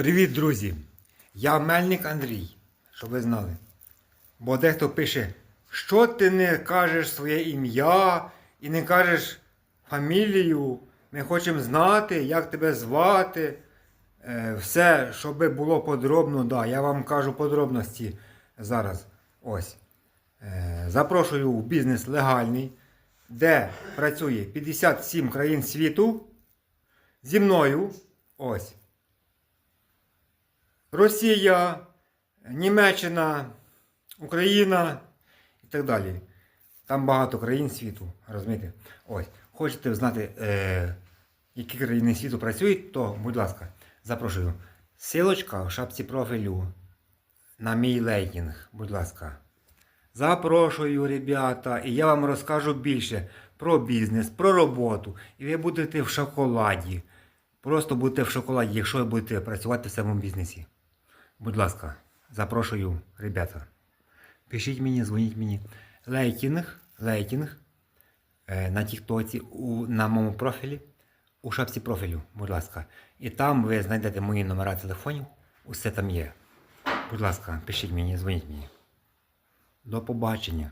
Привіт, друзі! Я Мельник Андрій, щоб ви знали. Бо дехто пише, що ти не кажеш своє ім'я і не кажеш фамілію. Ми хочемо знати, як тебе звати. Е, все, щоб було подробно, да, я вам кажу подробності зараз. Ось. Е, Запрошую в бізнес легальний, де працює 57 країн світу. Зі мною. Ось. Росія, Німеччина, Україна і так далі. Там багато країн світу, розумієте? Ось. Хочете знати, е, які країни світу працюють, то, будь ласка, запрошую. Силочка в шапці профілю на мій лейтінг, будь ласка. Запрошую, ребята, і я вам розкажу більше про бізнес, про роботу. І ви будете в шоколаді. Просто будете в шоколаді, якщо ви будете працювати в цьому бізнесі. Будь ласка, запрошую, ребята. Пишіть мені, дзвоніть мені. Лейтінг, лейтінг е, на Тіктоці, на моєму профілі, у шапці профілю, будь ласка. І там ви знайдете мої номера телефонів. Усе там є. Будь ласка, пишіть мені, дзвоніть мені. До побачення.